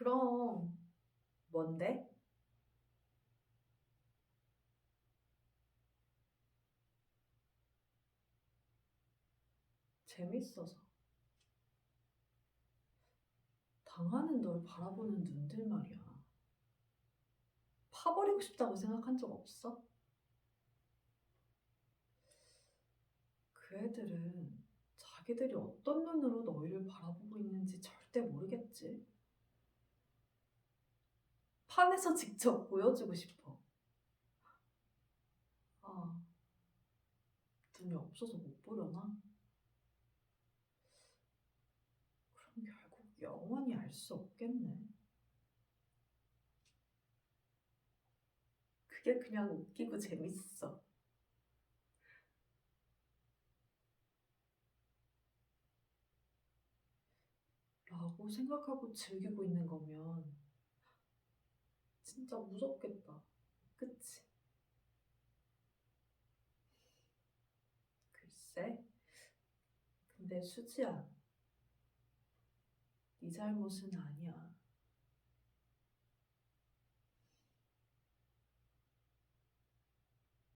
그럼 뭔데? 재밌어서. 당하는 널 바라보는 눈들 말이야. 파버리고 싶다고 생각한 적 없어? 그 애들은 자기들이 어떤 눈으로 너희를 바라보고 있는지 절대 모르겠지. 판에서 직접 보여주고 싶어. 아, 눈이 없어서 못 보려나? 그럼 결국 영원히 알 수 없겠네. 그게 그냥 웃기고 재밌어. 라고 생각하고 즐기고 있는 거면 진짜 무섭겠다. 그치? 글쎄. 근데 수지야, 네 잘못은 아니야.